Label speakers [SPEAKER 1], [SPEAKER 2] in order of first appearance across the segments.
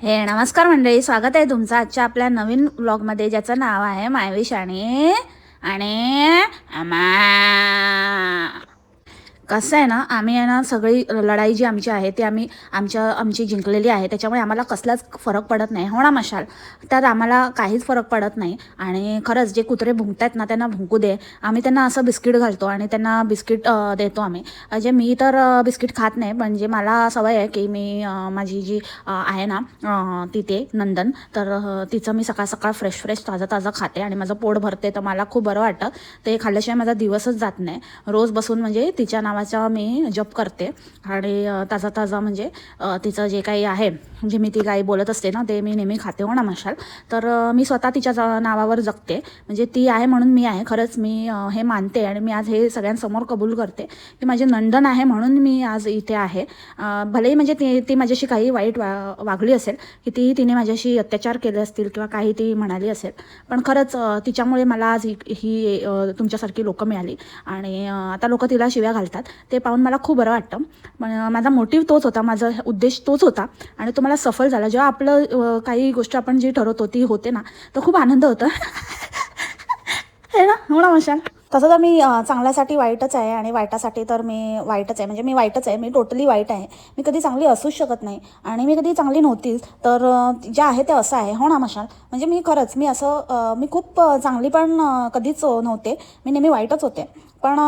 [SPEAKER 1] हे नमस्कार मंडळी स्वागत आहे तुमचं आजच्या आपल्या नवीन व्लॉगमध्ये ज्याचं नाव आहे मायविश आणि आणि आमा कसं आहे ना आम्ही आहे ना सगळी लढाई जी आमची आहे ती आम्ही आमच्या आमची जिंकलेली आहे. त्याच्यामुळे आम्हाला कसलाच फरक पडत नाही. हो ना मशाल? त्यात आम्हाला काहीच फरक पडत नाही. आणि खरंच जे कुत्रे भुंकतायत ना त्यांना भुंकू दे. आम्ही त्यांना असं बिस्किट घालतो आणि त्यांना बिस्किट देतो आम्ही. म्हणजे मी तर बिस्किट खात नाही म्हणजे मला सवय आहे की मी माझी जी आहे ना तिथे नंदन तर तिचं मी सकाळ सकाळ फ्रेश फ्रेश ताजं ताजं खाते आणि माझं पोट भरते. तर मला खूप बरं वाटतं. ते खाल्ल्याशिवाय माझा दिवसच जात नाही. रोज बसून म्हणजे तिच्या नावाचा मी जप करते. आणि ताजा ताजा म्हणजे तिचं जे काही आहे म्हणजे मी ती गाई बोलत असते ना ते मी नेहमी खाते हो ना मशाल? तर मी स्वतः तिच्या नावावर जगते. म्हणजे ती आहे म्हणून मी आहे. खरंच मी हे मानते आणि मी आज हे सगळ्यांसमोर कबूल करते की माझे नंदन आहे म्हणून मी आज इथे आहे. भलेही म्हणजे ती ती माझ्याशी काही वाईट वा वागली असेल की ती तिने माझ्याशी अत्याचार केले असतील किंवा काही ती म्हणाली असेल पण खरंच तिच्यामुळे मला आज ही ही तुमच्यासारखी लोकं मिळाली. आणि आता लोक तिला शिव्या घालतात. ते पाहून मला खूप बरं वाटतं. पण माझा मोटिव्ह तोच होता माझा उद्देश तोच होता. आणि तो मला सफल झाला. जेव्हा आपलं काही गोष्ट आपण जी ठरवतो ती होते ना तर खूप आनंद होता. हे ना? हो ना मशाल? तसं तर मी चांगल्यासाठी वाईटच आहे आणि वाईटासाठी तर मी वाईटच आहे. म्हणजे मी वाईटच आहे. मी टोटली वाईट आहे. मी कधी चांगली असूच शकत नाही. आणि मी कधी चांगली नव्हतीच. तर जे आहे ते असं आहे. हो ना मशाल? म्हणजे मी खरंच मी असं मी खूप चांगली पण कधीच नव्हते. मी नेहमी वाईटच होते. पण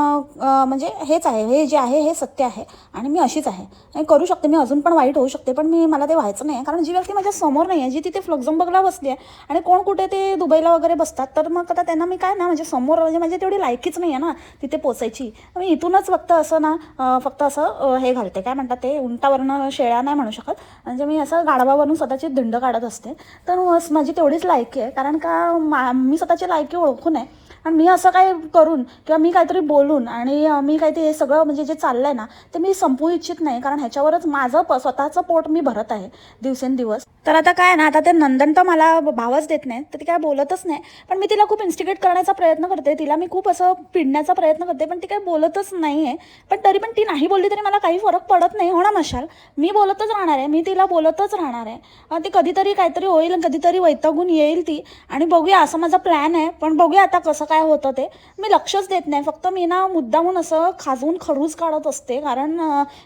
[SPEAKER 1] म्हणजे हेच आहे हे जे आहे हे सत्य आहे आणि मी अशीच आहे. आणि करू शकते मी अजून पण वाईट होऊ शकते पण मी मला ते व्हायचं नाही कारण जी व्यक्ती माझ्यासमोर नाही आहे जी तिथे फ्लक्झमबर्गला बसली आहे आणि कोण कुठे ते दुबईला वगैरे बसतात तर मग आता त्यांना मी काय ना म्हणजे समोर म्हणजे माझी तेवढी लायकीच नाही आहे ना तिथे पोचायची. मी इथूनच फक्त असं ना फक्त असं हे घालते. काय म्हणतात ते? उंटावरनं शेळ्या नाही म्हणू शकत. म्हणजे मी असं गाढवावरून स्वतःची धिंड काढत असते. तर माझी तेवढीच लायकी आहे. कारण का मा मी स्वतःची लायकी ओळखून आहे आणि मी असं काय करून किंवा मी काहीतरी बोलून आणि मी काहीतरी हे सगळं म्हणजे जे चाललं आहे ना ते मी संपवू इच्छित नाही. कारण ह्याच्यावरच माझं प स्वतःचं पोट मी भरत आहे दिवसेंदिवस. तर आता काय ना आता ते नंदन तर मला भावच देत नाही तर ती काय बोलतच नाही. पण मी तिला खूप इन्स्टिगेट करण्याचा प्रयत्न करते तिला मी खूप असं पिडण्याचा प्रयत्न करते पण ती काय बोलतच नाही आहे पण तरी पण ती नाही बोलली तरी मला काही फरक पडत नाही हो ना मशाल? मी बोलतच राहणार आहे मी तिला बोलतच राहणार आहे. ती कधीतरी काहीतरी होईल आणि कधीतरी वैतागून येईल ती. आणि बघूया असं माझा प्लॅन आहे पण बघूया आता कसं काय होतं ते. मी लक्षच देत नाही फक्त मी ना मुद्दामून असं खाजवून खरूज काढत असते कारण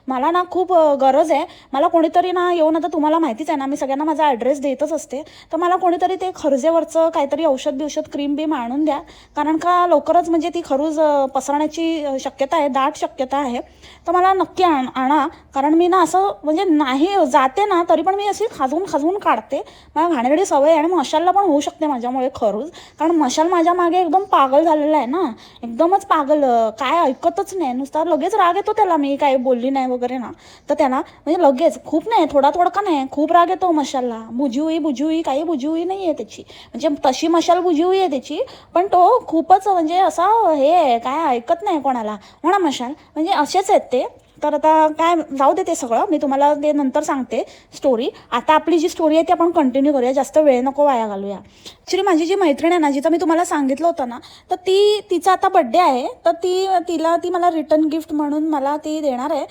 [SPEAKER 1] मला ना खूप गरज आहे. मला कोणीतरी ना येऊन आता तुम्हाला माहितीच आहे ना मी सगळ्यांना माझा ॲड्रेस देतच असते. तर मला कोणीतरी ते खरजेवरचं काहीतरी औषध बिवषध क्रीम बीम आणून द्या. कारण का लवकरच म्हणजे ती खरूज पसरण्याची शक्यता आहे दाट शक्यता आहे. तर मला नक्की आण आणा. कारण मी ना असं म्हणजे नाही जाते ना तरी पण मी अशी खाजवून खाजवून काढते. मला घाणेरडी सवय आहे आणि मशालला पण होऊ शकते माझ्यामुळे खरूज कारण मशाल माझ्या मागे एकदम पागल झालेला आहे ना. एकदमच पागल काय ऐकतच नाही. नुसता लगेच राग येतो त्याला मी काय बोलली नाही वगैरे ना. तर त्याला म्हणजे लगेच खूप नाही थोडा थोडका नाही. खूप राग येतो मशालला. बुजुई बुजुई काही बुजुई नाही आहे त्याची. म्हणजे तशी मशाल बुजुई आहे त्याची पण तो खूपच म्हणजे असा हे आहे काय ऐकत नाही कोणाला. म्हणा मशाल? म्हणजे असेच आहेत ते. तर आता काय जाऊ दे ते सगळं. मी तुम्हाला ते नंतर सांगते स्टोरी आता आपली जी स्टोरी आहे ती आपण कंटिन्यू करूया. जास्त वेळ नको वाया घालूया. ॲक्च्युली माझी जी मैत्रीण आहे ना जिचं मी तुम्हाला सांगितलं होतं ना तर ती तिचा आता बड्डे आहे. तर ती तिला ती मला रिटर्न गिफ्ट म्हणून मला ती देणार आहे.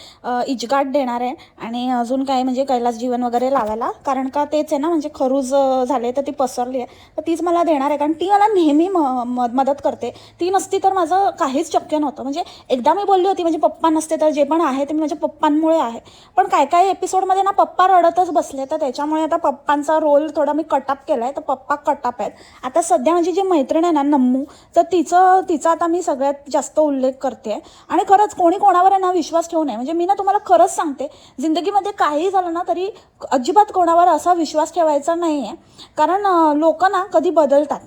[SPEAKER 1] इजगाट देणार आहे. आणि अजून काय म्हणजे कैलास जीवन वगैरे लावायला. कारण का तेच आहे ना म्हणजे खरूज झाले तर ती पसरली आहे. तर तीच मला देणार आहे. कारण ती मला नेहमी म म- मदत करते. ती नसती तर माझं काहीच शक्य नव्हतं. म्हणजे एकदा मी बोलली होती म्हणजे पप्पा नसते तर जे पण आहे ते माझ्या पप्पांमुळे आहे. पण काय काय एपिसोडमध्ये ना पप्पा रडतच बसले तर त्याच्यामुळे आता पप्पांचा रोल थोडा मी कटअप केला आहे तर पप्पा कटअप आहेत. आता सध्या माझी जी मैत्रीण आहे ना नम्मू तर तिचं तिचा आता मी सगळ्यात जास्त उल्लेख करते आणि खरंच कोणी कोणावर आहे ना विश्वास ठेवू नये. म्हणजे मी ना तुम्हाला खरंच सांगते जिंदगीमध्ये काही झालं ना तरी अजिबात कोणावर असा विश्वास ठेवायचा नाही आहे कारण लोक ना कधी बदलतात.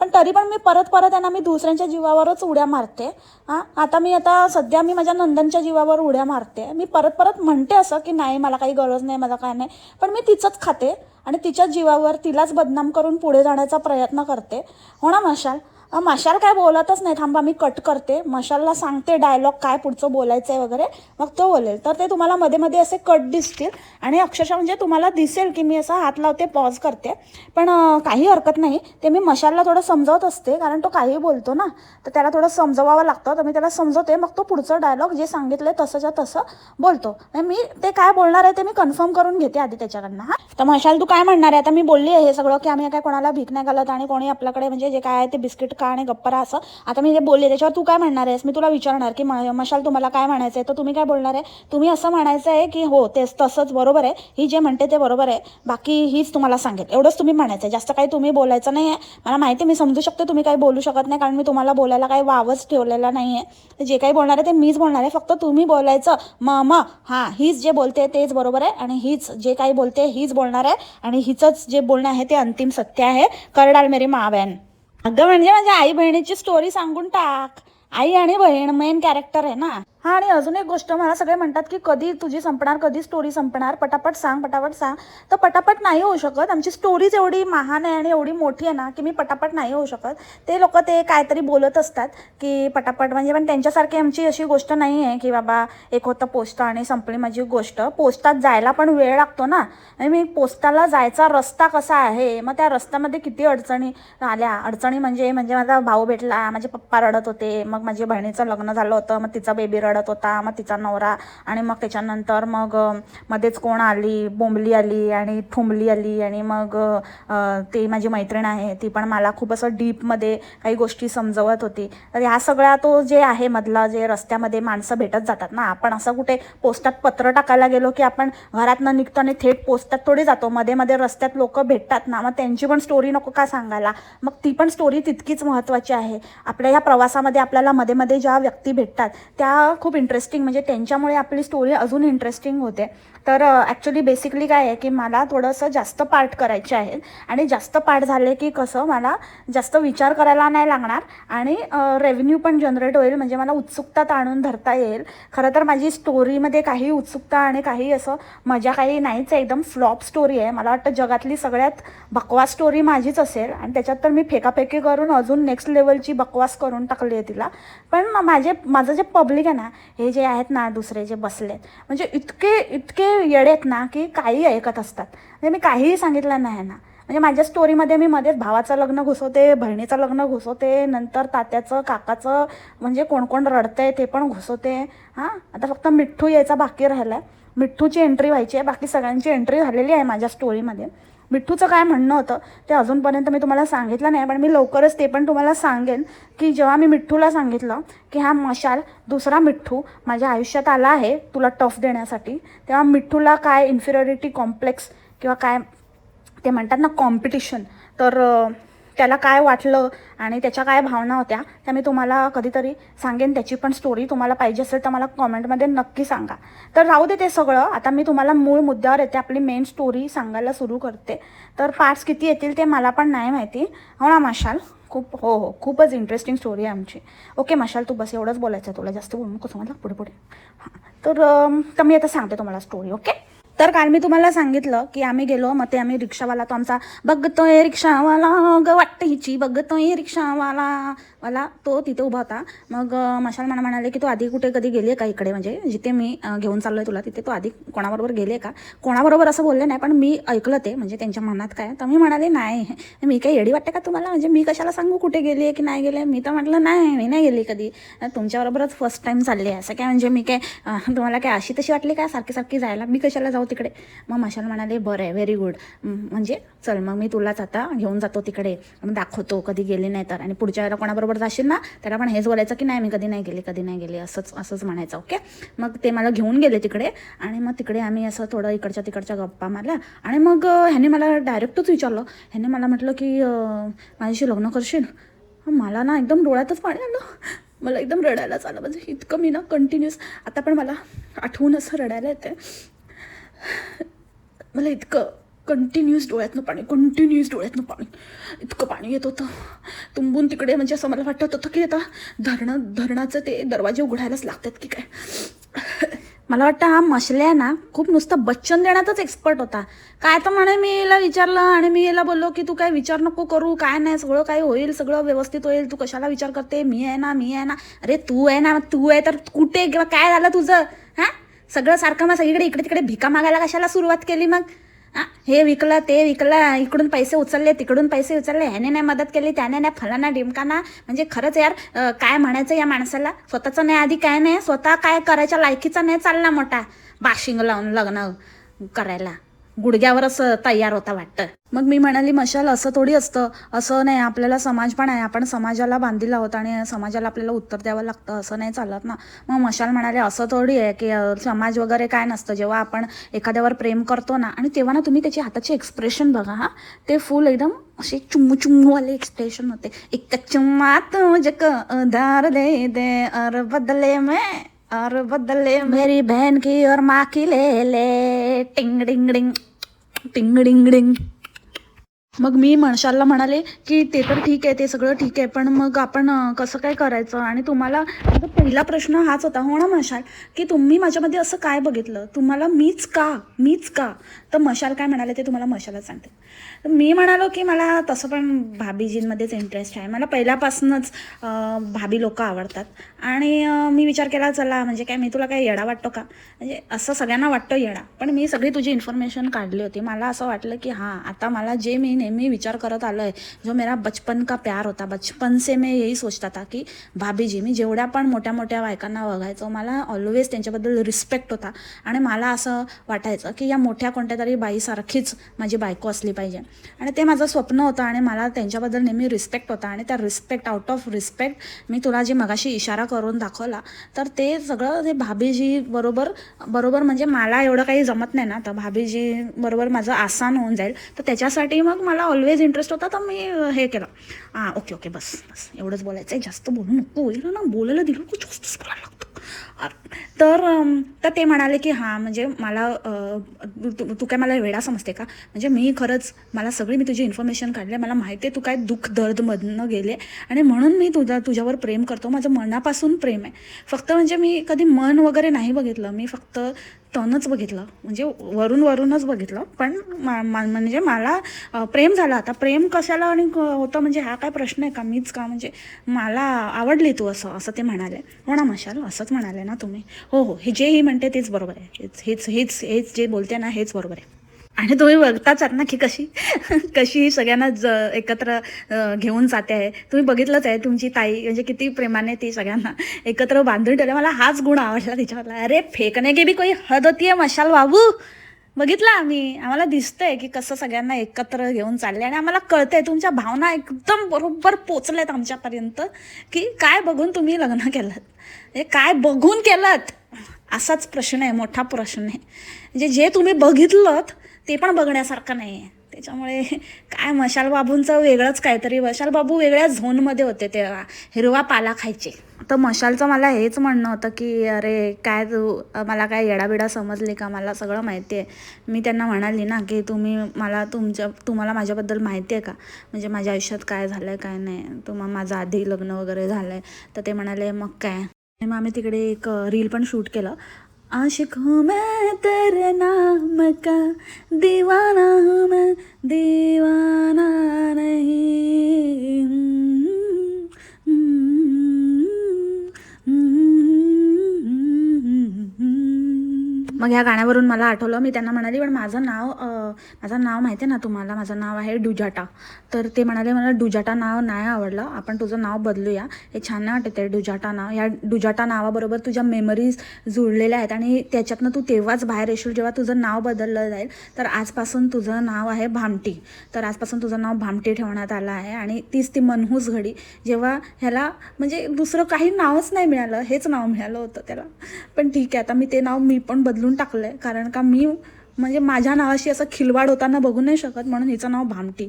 [SPEAKER 1] पण तरी पण मी परत परत आहे ना मी दुसऱ्यांच्या जीवावरच उड्या मारते. हां आता मी आता सध्या मी माझ्या नंदनच्या जीवावर उड्या मारते. मी परत परत म्हणते असं की नाही मला काही गरज नाही मला काय नाही. पण मी तिचंच खाते आणि तिच्याच जीवावर तिलाच बदनाम करून पुढे जाण्याचा प्रयत्न करते. हो ना मशाल? मशाल काय बोलतच नाही. थांबा मी कट करते. मशालला सांगते डायलॉग काय पुढचं बोलायचं आहे वगैरे. मग तो बोलेल. तर ते तुम्हाला मध्ये मध्ये असे कट दिसतील. आणि अक्षरशः म्हणजे तुम्हाला दिसेल की मी असा हात लावते पॉज करते. पण काही हरकत नाही. ते मी मशालला थोडं समजावत असते. कारण तो काही बोलतो ना. तर त्याला थोडं समजवावं लागतं. तर मी त्याला समजवते. मग तो पुढचं डायलॉग जे सांगितलं तसंच्या तसं बोलतो. मी ते काय बोलणार आहे ते मी कन्फर्म करून घेते आधी त्याच्याकडनं हा. तर मशाल तू काय म्हणणार आहे? आता मी बोलली आहे हे सगळं की आम्ही काय कोणाला भीक नाही घालत आणि कोणी आपल्याकडे म्हणजे जे काय आहे ते बिस्किट का आणि गप्परा असं. आता मी जे बोलले त्याच्यावर तू काय म्हणणार आहेस? मी तुला विचारणार की म- मशाल तुम्हाला काय म्हणायचं आहे? तर तुम्ही काय बोलणार आहे? तुम्ही असं म्हणायचं आहे की हो तेच तसंच बरोबर आहे. ही जे म्हणते ते बरोबर आहे. बाकी हीच तुम्हाला सांगेल. एवढंच तुम्ही म्हणायचं आहे. जास्त काही तुम्ही बोलायचं नाही आहे. मला माहिती आहे, मी समजू शकते तुम्ही काही बोलू शकत नाही कारण मी तुम्हाला बोलायला काही वावच ठेवलेला नाही आहे. जे काही बोलणार आहे ते मीच बोलणार आहे. फक्त तुम्ही बोलायचं. म म हां हीच जे बोलते तेच बरोबर आहे. आणि हीच जे काही बोलते हीच बोलणार आहे. आणि हिचंच जे बोलणं आहे ते अंतिम सत्य आहे. करडाल मेरी मावॅन अगं म्हणजे माझ्या आई बहिणीची स्टोरी सांगून टाक. आई आणि बहीण मेन कॅरेक्टर आहे ना. हा आणि अजून एक गोष्ट मला सगळे म्हणतात की कधी तुझी संपणार कधी स्टोरी संपणार. पटापट सांग पटापट सांग. तर पटापट नाही होऊ शकत. आमची स्टोरीज एवढी महान आहे आणि एवढी मोठी आहे ना की मी पटापट नाही होऊ शकत. ते लोक ते काहीतरी बोलत असतात की पटापट. म्हणजे पण त्यांच्यासारखी आमची अशी गोष्ट नाही आहे की बाबा एक होतं पोस्ट आणि संपली माझी गोष्ट. पोस्टात जायला पण वेळ लागतो ना. आणि मी पोस्टाला जायचा रस्ता कसा आहे? मग त्या रस्त्यामध्ये किती अडचणी आल्या? अडचणी म्हणजे म्हणजे माझा भाऊ भेटला माझे पप्पा रडत होते मग माझ्या बहिणीचं लग्न झालं होतं मग तिचा बेबी रडत होता मग तिचा नवरा आणि मग त्याच्यानंतर मग मध्येच कोण आली? बोंबली आली आणि थुंबली आली आणि मग ती माझी मैत्रीण आहे ती पण मला खूप असं डीपमध्ये काही गोष्टी समजवत होती. तर ह्या सगळ्या तो जे आहे मधला जे रस्त्यामध्ये माणसं भेटत जातात ना आपण असं कुठे पोस्टात पत्र टाकायला गेलो की आपण घरातनं निघतो आणि थेट पोस्टात थोडी जातो. मध्ये मध्ये रस्त्यात लोक भेटतात ना मग त्यांची पण स्टोरी नको का सांगायला? मग ती पण स्टोरी तितकीच महत्त्वाची आहे. आपल्या ह्या प्रवासामध्ये आपल्याला मध्ये मध्ये ज्या व्यक्ती भेटतात त्या खूप इंटरेस्टिंग म्हणजे त्यांच्यामुळे आपली स्टोरी अजून इंटरेस्टिंग होते. तर ॲक्च्युली बेसिकली काय आहे की मला थोडंसं जास्त पार्ट करायचे आहेत. आणि जास्त पार्ट झाले की कसं मला जास्त विचार करायला नाही लागणार. आणि रेव्हेन्यू पण जनरेट होईल म्हणजे मला उत्सुकता ताणून धरता येईल. खरं तर माझी स्टोरीमध्ये काही उत्सुकता आणि काही असं मजा काही नाहीच आहे. एकदम फ्लॉप स्टोरी आहे. मला वाटतं जगातली सगळ्यात बकवास स्टोरी माझीच असेल. आणि त्याच्यात तर मी फेकाफेकी करून अजून नेक्स्ट लेवलची बकवास करून टाकली आहे तिला. पण माझे माझं जे पब्लिक आहे ना हे जे आहेत ना दुसरे जे बसलेत म्हणजे इतके इतके येडे आहेत ना की काही ऐकत असतात. म्हणजे मी काहीही सांगितलं नाही ना. म्हणजे माझ्या स्टोरीमध्ये मी मध्येच भावाचं लग्न घुसवते बहिणीचं लग्न घुसवते नंतर तात्याचं काकाचं म्हणजे कोण कोण रडतंय ते पण घुसवते. हां? आता फक्त मिठ्ठू यायचा बाकी राहिला आहे मिठ्ठूची एंट्री व्हायची आहे बाकी सगळ्यांची एंट्री झालेली आहे माझ्या स्टोरीमध्ये मिठ्ठूचं काय म्हणणं होतं ते अजूनपर्यंत मी तुम्हाला सांगितलं नाही पण मी लवकरच ते पण तुम्हाला सांगेन की जेव्हा मी मिठ्ठूला सांगितलं की हा मशाल दुसरा मिठ्ठू माझ्या आयुष्यात आला आहे तुला टफ देण्यासाठी तेव्हा मिठ्ठूला काय इन्फिरियॉरिटी कॉम्प्लेक्स किंवा काय ते म्हणतात ना कॉम्पिटिशन तर त्याला काय वाटलं आणि त्याच्या काय भावना होत्या त्या मी तुम्हाला कधीतरी सांगेन. त्याची पण स्टोरी तुम्हाला पाहिजे असेल तर मला कॉमेंटमध्ये नक्की सांगा. तर राहू दे ते सगळं. आता मी तुम्हाला मूळ मुद्द्यावर येते. आपली मेन स्टोरी सांगायला सुरू करते. तर पार्ट्स किती येतील ते मला पण नाही माहिती. हो ना मशाल? खूप हो हो. खूपच इंटरेस्टिंग स्टोरी आहे आमची. ओके मशाल तू बस एवढंच बोलायचं आहे. तुला जास्त बोलू नको समजलं पुढे पुढे. हां. तर तर मी आता सांगते तुम्हाला स्टोरी ओके तर काल मी तुम्हाला सांगितलं की आम्ही गेलो मग ते आम्ही रिक्षावाला तो आमचा बघतोय रिक्षावाला ग वाटतं हिची बघतोय रिक्षावाला. वाला तो तिथे उभा होता. मग मशाल मला म्हणाले की तू आधी कुठे कधी गेली आहे का इकडे? म्हणजे जिथे मी घेऊन घेऊन चाललोय तुला तिथे तू आधी कोणाबरोबर गेले आहे का? कोणाबरोबर असं बोलले नाही पण मी ऐकलं ते म्हणजे त्यांच्या मनात काय? तर मी म्हणाले नाही मी काही एडी वाटते का तुम्हाला? म्हणजे मी कशाला सांगू कुठे गेली आहे की नाही गेले मी तर म्हटलं नाही मी नाही गेली कधी. तुमच्याबरोबरच फर्स्ट टाईम चालली आहे असं काय म्हणजे मी काय तुम्हाला काय अशी तशी वाटली काय सारखी सारखी जायला? मी कशाला जाऊ तिकडे. मग मशाल म्हणाले बरं आहे व्हेरी गुड म्हणजे चल मग मी तुलाच आता घेऊन जातो तिकडे. मग दाखवतो कधी गेली नाही तर. आणि पुढच्या वेळेला कोणाबरोबर जाशील ना त्याला पण हेच बोलायचं की नाही मी कधी नाही गेली कधी नाही गेली. असंच असंच म्हणायचं ओके? मग ते मला घेऊन गेले तिकडे. आणि मग तिकडे आम्ही असं थोडं इकडच्या तिकडच्या गप्पा मारल्या. आणि मग ह्याने मला डायरेक्टच विचारलं. ह्याने मला म्हटलं की माझ्याशी लग्न करशील? मला ना एकदम डोळ्यातच पाणी आलं. मला एकदम रडायलाच आलं म्हणजे इतकं मी ना कंटिन्युअस आता पण मला आठवून असं रडायला येते मला इतकं कंटिन्युअस डोळ्यातनं पाणी कंटिन्युअस डोळ्यातनं पाणी. इतकं पाणी येत होतं. तुंबून तिकडे म्हणजे असं मला वाटत होतं की आता धरणं धरणाचं ते दरवाजे उघडायलाच लागतात की काय? मला वाटतं हा मशल्या ना खूप नुसतं बच्चन देण्यातच एक्सपर्ट होता. काय तर म्हणे मी याला विचारलं आणि मी याला बोललो की तू काय विचार नको करू काय नाही सगळं काय होईल सगळं व्यवस्थित होईल तू कशाला विचार करते? मी आहे ना मी आहे ना. अरे तू आहे ना तू आहे तर कुठे? किंवा काय झालं तुझं? हां? सगळं सारखं मग सगळीकडे इकडे तिकडे भिका मागायला कशाला सुरुवात केली मग? हा, हे विकलं ते विकलं इकडून पैसे उचलले तिकडून पैसे उचलले ह्याने नाही मदत केली त्याने नाही फलाना डिमकाना. म्हणजे खरंच यार काय म्हणायचं या माणसाला? स्वतःचं नाही आधी काय नाही स्वतः काय करायच्या लायकीचा नाही चालला मोठा. बाशिंग लावून लग्न करायला. गुडघ्यावरच तयार होता वाटतं. मग मी म्हणाली मशाल असं थोडी असतं. असं नाही आपल्याला समाज पण आहे. आपण समाजाला बांधील आहोत आणि समाजाला आपल्याला उत्तर द्यावं लागतं. असं नाही चालत ना. मग मशाल म्हणाले असं थोडी आहे की समाज वगैरे काय नसतं. जेव्हा आपण एखाद्यावर प्रेम करतो ना आणि तेव्हा ना तुम्ही त्याची हाताचे एक्सप्रेशन बघा हा. ते फुल एकदम असे चुम्मू चुम्मूवाले एक्सप्रेशन होते. एक चुम्मा तुझक उधार दे दे और बदले में. और बदले मेरी बहन की और माँ की ले ले। टिंग डिंग डिंग। टिंग डिंग डिंग। मग मी मनशालला म्हणाले की ते तर ठीक आहे ते सगळं ठीक आहे पण मग आपण कसं काय करायचं? आणि तुम्हाला माझा पहिला प्रश्न हाच होता हो ना मशाल? की तुम्ही माझ्यामध्ये असं काय बघितलं? तुम्हाला मीच का? मीच का? तर मशाल काय म्हणाले ते तुम्हाला मशाला सांगते. तर मी म्हणालो की मला तसं पण भाभीजींमध्येच इंटरेस्ट आहे. मला पहिल्यापासूनच भाभी लोक आवडतात. आणि मी विचार केला चला म्हणजे काय मी तुला काय येडा वाटतो का? म्हणजे असं सगळ्यांना वाटतं येडा. पण मी सगळी तुझी इन्फॉर्मेशन काढली होती. मला असं वाटलं की हां आता मला जे मी नेहमी विचार करत आलो आहे जो मेरा बचपन का प्यार होता बचपन से मैं यही सोचता था की भाभीजी मी जेवढ्या पण मोठ्या मोठ्या बायकांना बघायचो मला ऑलवेज त्यांच्याबद्दल रिस्पेक्ट होता. आणि मला असं वाटायचं की या मोठ्या कोणत्या तरी बाईसारखीच माझी बायको असली पाहिजे. आणि ते माझं स्वप्न होतं आणि मला त्यांच्याबद्दल नेहमी रिस्पेक्ट होता. आणि त्या रिस्पेक्ट आउट ऑफ रिस्पेक्ट मी तुला जे मगाशी इशारा करून दाखवला तर ते सगळं ते भाभीजी बरोबर बरोबर म्हणजे मला एवढं काही जमत नाही ना. तर भाभीजी बरोबर माझं आसान होऊन जाईल. तर त्याच्यासाठी मग मला ऑलवेज इंटरेस्ट होता तर मी हे केलं. हां ओके ओके बस बस. एवढंच बोलायचं आहे जास्त बोलू नको. होईल ना बोलायला दिलं की जास्तच बोलायला लागतो. तर तर ते म्हणाले की हां म्हणजे मला तू तू काय मला वेडा समजते का? म्हणजे मी खरंच मला सगळी मी तुझी इन्फॉर्मेशन काढले मला माहिती आहे तू काय दुःख दर्दमधनं गेले. आणि म्हणून मी तुझा तुझ्यावर प्रेम करतो. माझं मनापासून प्रेम आहे. फक्त म्हणजे मी कधी मन वगैरे नाही बघितलं. मी फक्त तनच बघितलं. म्हणजे वरून वरूनच बघितलं. पण मा- म्हणजे मला प्रेम झालं आता. प्रेम कशाला आणि क- होतं म्हणजे हा काय प्रश्न आहे का? मीच का? म्हणजे मला आवडली तू असं असं ते म्हणाले. हो ना मशाल असंच म्हणाले ना तुम्ही. हो हो हे जे ही म्हणते तेच बरोबर आहे. हेच हेच हेच हेच जे बोलते ना हेच बरोबर आहे. आणि तुम्ही बघताच आहात ना की कशी कशी सगळ्यांना ज एकत्र घेऊन जाते आहे. तुम्ही बघितलंच आहे तुमची ताई म्हणजे किती प्रेमाने ती सगळ्यांना एकत्र बांधून ठेवलं. मला हाच गुण आवडला तिच्यामधला. अरे फेकणे की बी कोई हद होती आहे मशाल बाबू. बघितलं आम्ही. आम्हाला दिसतंय की कसं सगळ्यांना एकत्र घेऊन चालले आणि आम्हाला कळतंय तुमच्या भावना एकदम बरोबर पोचल्यात आमच्यापर्यंत की काय बघून तुम्ही लग्न केलं हे काय बघून केलं असाच प्रश्न आहे मोठा प्रश्न आहे. म्हणजे जे तुम्ही बघितलं ते पण बघण्यासारखं नाही आहे त्याच्यामुळे काय मशाल बाबूंचं वेगळंच काहीतरी. मशाल बाबू वेगळ्या झोनमध्ये होते तेव्हा हिरवा पाला खायचे. तर मशालचं मला हेच म्हणणं होतं की अरे काय तू मला काय येडाबिडा समजली का? मला सगळं माहिती आहे. मी त्यांना म्हणाली ना की तुम्ही मला तुमच्या तुम्हाला माझ्याबद्दल माहिती आहे का? म्हणजे माझ्या आयुष्यात काय झालं आहे काय नाही? तुम्हाला माझं आधी लग्न वगैरे झालं आहे तर ते म्हणाले मग काय? आणि मग आम्ही तिकडे एक रील पण शूट केलं. आशिकों में मैं तेरे नाम का दीवाना हूँ मैं दीवाना नहीं। मग ह्या गाण्यावरून मला आठवलं मी त्यांना म्हणाली पण माझं नाव माझं नाव माहिती आहे ना तुम्हाला? माझं नाव आहे डुजाटा. तर ते म्हणाले मला डुजाटा नाव नाही आवडलं. आपण तुझं नाव बदलूया. हे छान नाही वाटत आहे डुजाटा नाव. या डुजाटा नावाबरोबर तुझ्या मेमरीज जुळलेल्या आहेत आणि त्याच्यातनं तू तेव्हाच बाहेर येशील जेव्हा तुझं नाव बदललं जाईल. तर आजपासून तुझं नाव आहे भामटी. तर आजपासून तुझं नाव भामटी ठेवण्यात आलं आहे आणि तीच ती मनहूस घडी. जेव्हा ह्याला म्हणजे दुसरं काही नावच नाही मिळालं. हेच नाव मिळालं होतं त्याला. पण ठीक आहे आता मी ते नाव मी पण बदलून टाकलं आहे कारण का मी म्हणजे माझ्या नावाशी असं खिलवाड होताना बघू नाही शकत म्हणून हिचं नाव भामटी.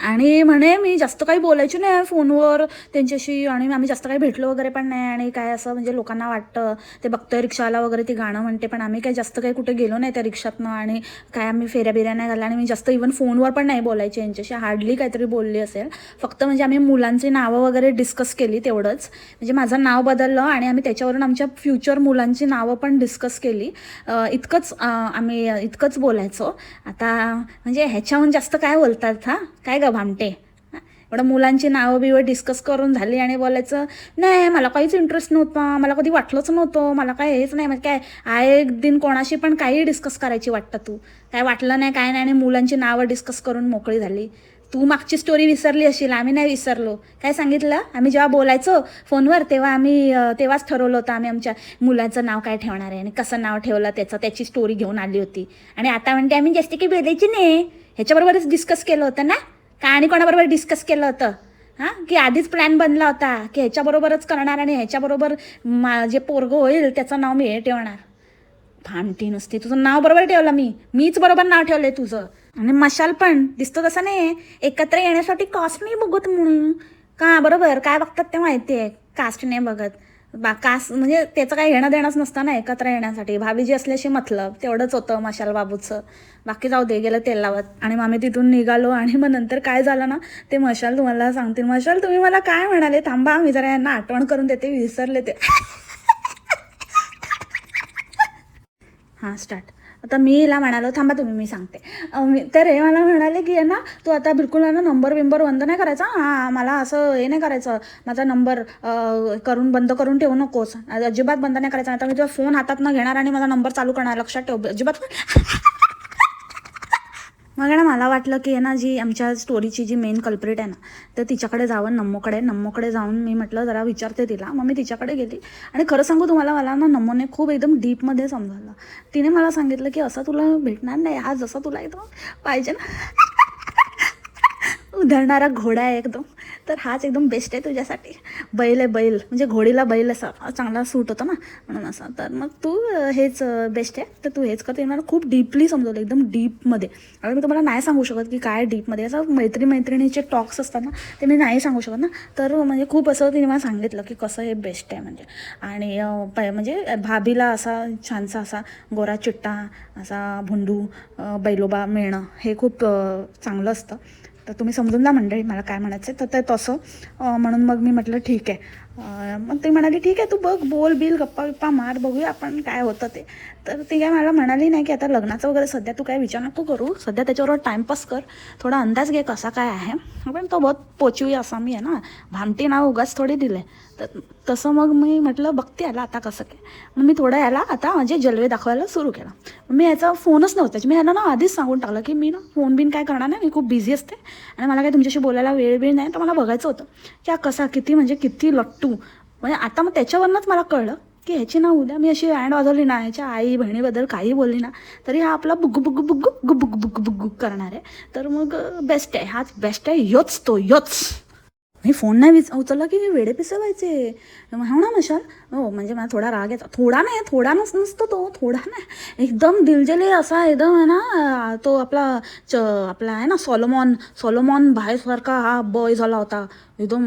[SPEAKER 1] आणि म्हणे मी जास्त काही बोलायची नाही फोनवर त्यांच्याशी आणि आम्ही जास्त काही भेटलो वगैरे पण नाही आणि काय असं म्हणजे लोकांना वाटतं. ते बघतोय रिक्षाला वगैरे ती गाणं म्हणते पण आम्ही काही जास्त काही कुठे गेलो नाही त्या रिक्षातनं आणि काय आम्ही फेऱ्या बिऱ्या नाही घालल्या आणि मी जास्त इव्हन फोनवर पण नाही बोलायचे यांच्याशी. हार्डली काहीतरी बोलली असेल. फक्त म्हणजे आम्ही मुलांची नावं वगैरे डिस्कस केली तेवढंच. म्हणजे माझं नाव बदललं आणि आम्ही त्याच्यावरून आमच्या फ्युचर मुलांची नावं पण डिस्कस केली. इतकंच आम्ही इतकंच बोलायचो. आता म्हणजे ह्याच्याहून जास्त काय बोलतात हा? काय ग भामटे. एवढं मुलांची नावं बिवं डिस्कस करून झाली आणि बोलायचं नाही मला काहीच इंटरेस्ट नव्हता मला कधी वाटलंच नव्हतं मला काय हेच नाही म्हणजे काय आय एक दिन कोणाशी पण काही डिस्कस करायची वाटतं तू. काय वाटलं नाही काय नाही आणि मुलांची नावं डिस्कस करून मोकळी झाली. तू मागची स्टोरी विसरली असेल आम्ही नाही विसरलो. काय सांगितलं? आम्ही जेव्हा बोलायचो फोनवर तेव्हा आम्ही तेव्हाच ठरवलं होतं आम्ही आमच्या मुलाचं नाव काय ठेवणार आहे आणि कसं नाव ठेवलं त्याचं त्याची स्टोरी घेऊन आली होती. आणि आता म्हणते आम्ही जास्त काही बोलायची नाही. ह्याच्याबरोबरच डिस्कस केलं होतं ना? का आणि कोणाबरोबर डिस्कस केलं होतं? हां? की आधीच प्लॅन बनला होता की ह्याच्याबरोबरच करणार आणि ह्याच्याबरोबर मा जे पोरगं होईल त्याचं नाव मी हे ठेवणार. भामटी नुसती. तुझं नाव बरोबर ठेवलं मी. मीच बरोबर नाव ठेवलंय तुझं. आणि मशाल पण दिसतो तसं नाही एकत्र येण्यासाठी कॉस्ट नाही बघत म्हणून. का बरोबर? काय बघतात ते माहिती आहे कास्ट नाही बघत. बा कास म्हणजे त्याचं काही येणं देणंच नसतं ना एकत्र येण्यासाठी. भाभीजी असल्याशी मतलब तेवढंच होतं मशाल बाबूचं. बाकी जाऊ दे गेलं तेल लावत. आणि मग आम्ही तिथून निघालो आणि मग नंतर काय झालं ना ते मशाल तुम्हाला सांगतील. मशाल तुम्ही मला काय म्हणाले? थांबा मी जरा यांना आठवण करून देते विसरले ते. हां स्टार्ट आता मी हिला म्हणालो थांबा तुम्ही मी सांगते. मी- तर हे मला म्हणाले की आहे ना तू आता बिलकुल ना नंबर बिंबर बंद नाही करायचा? हां मला असं हे नाही करायचं. माझा नंबर करून बंद करून ठेवू नकोस. अजिबात बंद नाही करायचा. आता मी तुझा फोन हातात न घेणार आणि माझा नंबर चालू करणार. लक्षात ठेव अजिबात. मग आहे ना मला वाटलं की आहे ना जी आमच्या स्टोरीची जी मेन कल्प्रिट आहे ना तर तिच्याकडे जावं नम्मोकडे. नम्मोकडे जाऊन मी म्हटलं जरा विचारते तिला. मग मी तिच्याकडे गेली. आणि खरं सांगू तुम्हाला मला ना नम्मोने खूप एकदम डीपमध्ये समजावलं. तिने मला सांगितलं की असं तुला भेटणार नाही. हा जसं तुला एकदम पाहिजे ना. उधळणारा घोडा आहे एकदम. तर हाच एकदम बेस्ट आहे तुझ्यासाठी. बैल आहे बैल. म्हणजे घोडीला बैल असा चांगला सूट होतो ना म्हणून असा. तर मग तू हेच बेस्ट आहे. तर तू हेच करते मला खूप डीपली समजवलं एकदम डीपमध्ये आता मी तुम्हाला नाही सांगू शकत की काय डीपमध्ये असं मैत्री मैत्रिणीचे टॉक्स असतात ना ते मी नाही सांगू शकत ना. तर म्हणजे खूप असं तिने मला सांगितलं की कसं हे बेस्ट आहे म्हणजे. आणि प म्हणजे भाभीला असा छानसा असा गोरा चिट्टा असा भुंडू बैलोबा मिळणं हे खूप चांगलं असतं. तर तुम्ही समजून जा मंडळी मला काय म्हणायचं तर ते तसं. म्हणून मग मी म्हटलं ठीक आहे. मग ती म्हणाली ठीक आहे तू बघ बोल बिल गप्पा बिप्पा मार बघूया आपण काय होतं ते. तर ती काय मला म्हणाली नाही की आता लग्नाचं वगैरे सध्या तू काय विचार नको करू. सध्या त्याच्याबरोबर टाईमपास कर. थोडा अंदाज घे कसा काय आहे. पण तो बहुत पोचवी असा मी आहे ना. भामटी नाव उगाच थोडी दिले. तर तसं मग मी म्हटलं बघते याला आता कसं काय. मग मी थोडं याला आता म्हणजे जलवे दाखवायला सुरू केला. मग मी याचा फोनच नव्हता. म्हणजे मी याला ना आधीच सांगून टाकलं की मी ना फोन बिन काय करणार नाही मी खूप बिझी असते आणि मला काय तुमच्याशी बोलायला वेळ बिळ नाही तर मला बघायचं होतं की हा कसा किती म्हणजे किती लट्टू. म्हणजे आता मग त्याच्यावरनंच मला कळलं की ह्याची ना उद्या मी अशी बँड वाजवली ना ह्याच्या आई बहिणीबद्दल काही बोलली ना तरी हा आपला बुग्गू बुग्गू बुग्गू गुब बुग बुग बुग करणार आहे. तर मग बेस्ट आहे हाच बेस्ट आहे योच तो योच. मी फोन नाही विच उचलला की वेडे पिसवायचे. व्हायचे हो ना मशाल? हो म्हणजे मला थोडा राग येतो. थोडा नाही थोडा नस नसतो तो थोडा नाही. एकदम दिलजले असा एकदम आहे ना तो आपला च आपला आहे ना सॉलोमॉन सॉलोमॉन बाहेरसारखा हा बॉय झाला होता. एकदम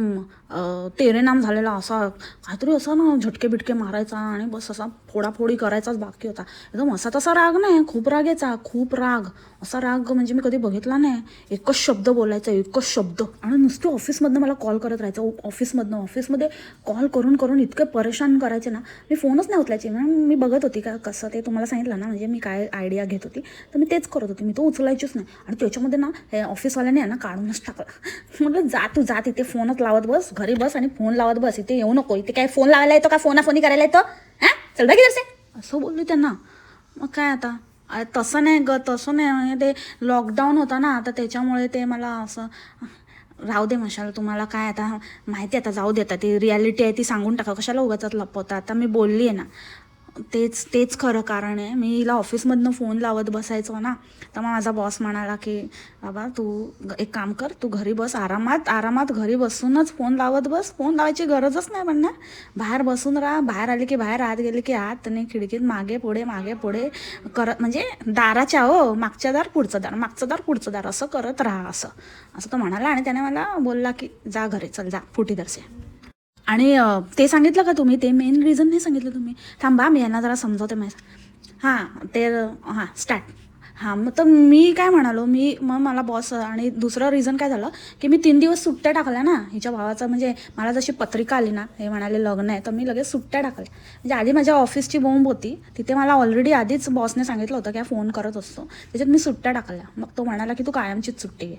[SPEAKER 1] तेरे नाम झालेला असा काहीतरी असा ना झटके बिटके मारायचा आणि बस असा फोडाफोडी करायचाच बाकी होता. एकदम असा तसा राग नाही खूप राग यायचा खूप राग. असा राग म्हणजे मी कधी बघितला नाही. एकच शब्द बोलायचा एकच शब्द. आणि नुसतं ऑफिसमधनं मला कॉल करत राहायचं ऑफिसमधनं ऑफिसमध्ये कॉल करून करून इतकं परेशान करायचे ना. मी फोनच नाही उचलायची. म्हणून मी बघत होती का कसं ते तुम्हाला सांगितलं ना म्हणजे मी काय आयडिया घेत होती. तर मी तेच करत होती. मी तो उचलायचीच नाही. आणि त्याच्यामध्ये ना हे ऑफिसवाल्याने आहे ना काढूनच टाकला. म्हटलं जा तू जा तिथे फोनच लावत बस घरी बस आणि फोन लावत बस इथे येऊ नको. इथे काय फोन लावायला येतो का? फोनाफोनी करायला येतो? हां? चल बघ इधर असं बोलली त्यांना. मग काय आता? अरे तसं नाही ग तसं नाही. म्हणजे ते लॉकडाऊन होता ना आता त्याच्यामुळे ते मला असं राहू दे मशाल तुम्हाला काय आता माहिती आहे आता जाऊ दे आता. ती रियालिटी आहे ती सांगून टाका. कशाला उगाच लपवता? आता मी बोलली आहे ना. तेच तेच खरं कारण आहे. मी हिला ऑफिसमधनं फोन लावत बसायचो ना तर मग माझा बॉस म्हणाला की बाबा तू एक काम कर तू घरी बस. आरामात आरामात घरी बसूनच फोन लावत बस. फोन लावायची गरजच नाही म्हणणार. बाहेर बसून राहा. बाहेर आले की बाहेर आत गेले की आत. आणि खिडकीत मागे पुढे मागे पुढे करत म्हणजे दाराच्या हो मागच्या दार पुढचं दार मागचं दार पुढचं दार. असं करत राहा असं. असं तो म्हणाला आणि त्याने मला बोलला की जा घरी चल जा. फुटी दर्शे आणि ते सांगितलं का तुम्ही? ते मेन रिझन नाही सांगितलं तुम्ही. थांबा मी यांना जरा समजवते मॅस हां ते हां स्टार्ट हां मग तर मी काय म्हणालो मी मग मला बॉस आणि दुसरं रिझन काय झालं की मी तीन दिवस सुट्ट्या टाकल्या ना हिच्या भावाचं. म्हणजे मला जशी पत्रिका आली ना हे म्हणाले लग्न आहे तर मी लगेच सुट्ट्या टाकल्या. म्हणजे आधी माझ्या ऑफिसची बोंब होती तिथे मला ऑलरेडी आधीच बॉसने सांगितलं होतं की हा फोन करत असतो. त्याच्यात मी सुट्ट्या टाकल्या. मग तो म्हणाला की तू कायमचीच सुट्टी घे.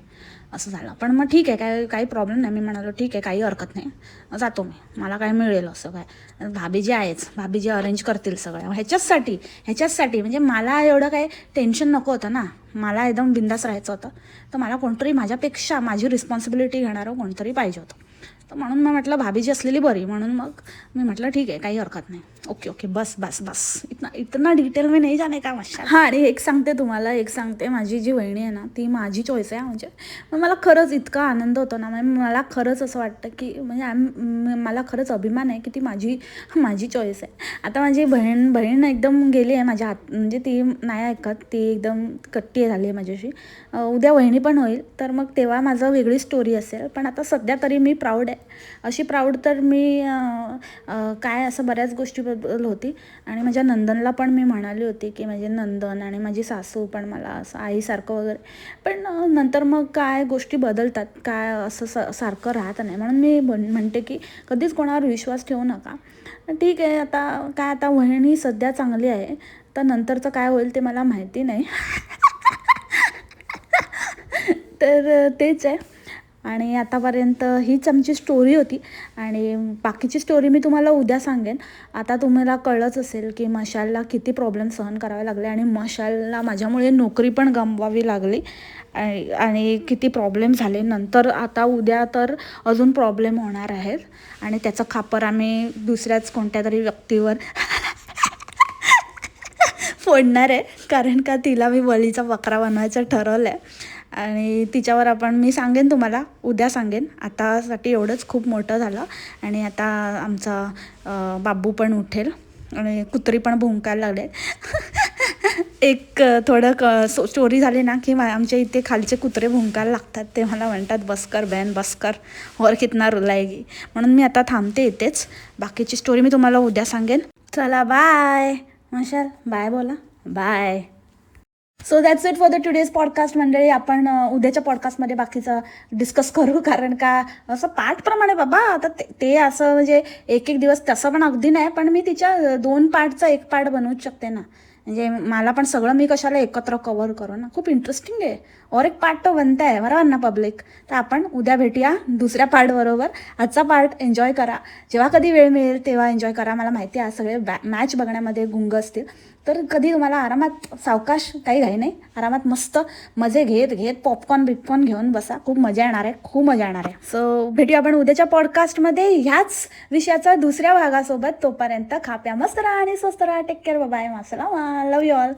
[SPEAKER 1] असं झालं. पण मग ठीक आहे काय काही प्रॉब्लेम नाही. मी म्हणालो ठीक आहे काही हरकत नाही. जातो मी. मला काय मिळेल असं काय? भाभीजी आहेच. भाभीजी अरेंज करतील सगळं. ह्याच्याचसाठी ह्याच्याचसाठी. म्हणजे मला एवढं काय टेन्शन नको होतं ना. मला एकदम बिंदास राहायचं होतं. तर मला कोणतरी माझ्यापेक्षा माझी रिस्पॉन्सिबिलिटी घेणारं कोणतरी पाहिजे होतं. तर म्हणून मग म्हटलं भाभीजी असलेली बरी. म्हणून मग मी म्हटलं ठीक आहे काही हरकत नाही. ओके ओके बस बस बस. इतना इतना डिटेल मी नाही जाणे का मशा हां आणि एक सांगते तुम्हाला एक सांगते. माझी जी वहिणी आहे ना ती माझी चॉईस आहे म्हणजे. मग मला खरंच इतका आनंद होतो ना म्हणजे मला खरंच असं वाटतं की म्हणजे आम मला खरंच अभिमान आहे की ती माझी माझी चॉईस आहे. आता माझी बहीण बहीण एकदम गेली आहे माझ्या हात म्हणजे ती नाही ऐकत ती एकदम कट्टी झाली आहे माझ्याशी. उद्या वहिणी पण होईल तर मग तेव्हा माझं वेगळी स्टोरी असेल. पण आता सध्या तरी मी प्राऊड आहे. अशी प्राऊड तर मी काय असं बऱ्याच गोष्टी गोष्टीबद्दल होती. आणि माझ्या नंदनला पण मी म्हणाली होती की माझे नंदन आणि माझी सासू पण मला असं आईसारखं वगैरे. पण नंतर मग काय गोष्टी बदलतात? काय असं स सारखं राहत नाही. म्हणून मी म्हण- म्हणते की कधीच कोणावर विश्वास ठेवू नका. ठीक आहे आता काय आता वहिणी सध्या चांगली आहे. तर नंतरचं काय होईल ते मला माहिती नाही. तर तेच आहे. आणि आतापर्यंत हीच आमची स्टोरी होती. आणि बाकीची स्टोरी मी तुम्हाला उद्या सांगेन. आता तुम्हाला कळलंच असेल की मशालला किती प्रॉब्लेम सहन करावे लागले आणि मशालला माझ्यामुळे नोकरी पण गमवावी लागली. आणि किती प्रॉब्लेम झाले. नंतर आता उद्या तर अजून प्रॉब्लेम होणार आहेत. आणि त्याचं खापर आम्ही दुसऱ्याच कोणत्या तरी व्यक्तीवर फोडणार आहे. कारण का तिला मी वळीचा बकरा बनवायचं ठरवलं आहे आणि तिच्यावर आपण मी सांगेन तुम्हाला उद्या सांगेन. आतासाठी एवढंच खूप मोठं झालं. आणि आता आमचा बाबू पण उठेल. आणि कुत्री पण भुंकायला लागले. एक थोडं क सो स्टोरी झाली ना की आमच्या इथे खालचे कुत्रे भुंकायला लागतात. ते मला म्हणतात बसकर बॅन बसकर और कितना रुलायगी म्हणून मी आता थांबते इथेच. बाकीची स्टोरी मी तुम्हाला उद्या सांगेन. चला बाय मशाल बाय बोला. Bye so that's it for the today's podcast मंडळी आपण उद्याच्या पॉडकास्टमध्ये बाकीचं डिस्कस करू. कारण का असं पार्टप्रमाणे बाबा आता ते ते असं म्हणजे एक एक दिवस तसं पण अगदी नाही पण मी तिच्या दोन पार्टचा एक पार्ट बनवूच शकते ना. म्हणजे मला पण सगळं मी कशाला एकत्र कवर करू ना? खूप इंटरेस्टिंग आहे. और एक पार्ट तो बनता आहे बरोबर ना पब्लिक तर आपण उद्या भेटूया दुसऱ्या पार्ट बरोबर. आजचा पार्ट एन्जॉय करा. जेव्हा कधी वेळ मिळेल तेव्हा एन्जॉय करा. मला माहिती आहे सगळे बॅ मॅच बघण्यामध्ये गुंग असतील. तर कधी तुम्हाला आरामात सावकाश काही घाई नाही. आरामात मस्त मजे घेत घेत पॉपकॉर्न बिपकॉर्न घेऊन बसा. खूप मजा येणार आहे. खूप मजा येणार आहे. सो भेटूया आपण उद्याच्या पॉडकास्टमध्ये ह्याच विषयाचा दुसऱ्या भागासोबत तोपर्यंत खाप्या मस्त राहा आणि स्वस्त राहा. टेक केअर बाय मासला लव यू ऑल